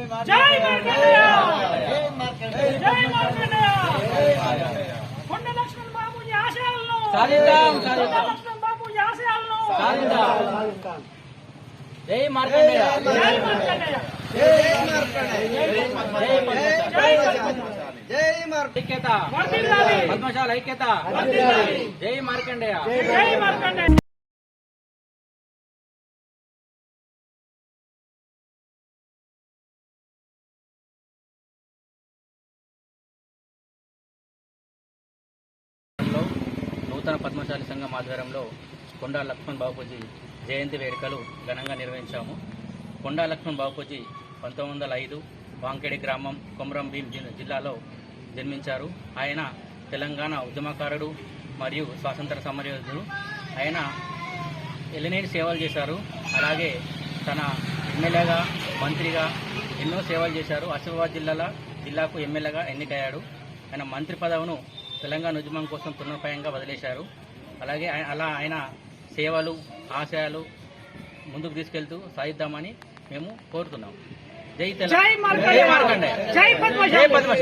జై మార్కండేయ! జై మార్కండేయ! కొండ లక్ష్మణ్ బాబుజీ ఆశయాలను! సాధిద్దాం, సాధిద్దాం. లక్ష్మణ్ బాబుజీ ఆశయాలను! సాధిద్దాం. జై మార్కండేయ. జై మార్కండేయ! జై పద్మశాలి. ఐక్యత. వర్ధిల్లాలి. పద్మశాల ఐక్యత. వర్ధిల్లాలి. జై మార్కండేయ. జై మార్కండేయ! లో నూతన పద్మశాలి సంఘం ఆధ్వర్యంలో కొండా లక్ష్మణ్ బాపూజీ జయంతి వేడుకలు ఘనంగా నిర్వహించాము. కొండా లక్ష్మణ్ బాపూజీ పంతొమ్మిది వందల ఐదు వాంకెడి గ్రామం కొమరం భీం జిల్లాలో జన్మించారు. ఆయన తెలంగాణ ఉద్యమకారుడు మరియు స్వాతంత్ర సమరయోధుడు. ఆయన ఎలినేని సేవలు చేశారు. అలాగే తన ఎమ్మెల్యేగా మంత్రిగా ఎన్నో సేవలు చేశారు. ఆసిఫాబాద్ జిల్లాల జిల్లాకు ఎమ్మెల్యేగా ఎన్నికయ్యాడు. ఆయన మంత్రి పదవును తెలంగాణ ఉద్యమం కోసం తృణప్రాయంగా వదిలేశారు. అలాగే అలా ఆయన సేవలు ఆశయాలు ముందుకు తీసుకెళ్తూ సాధిద్దామని మేము కోరుతున్నాం. జై తెలంగాణ. జై పద్మశాలి.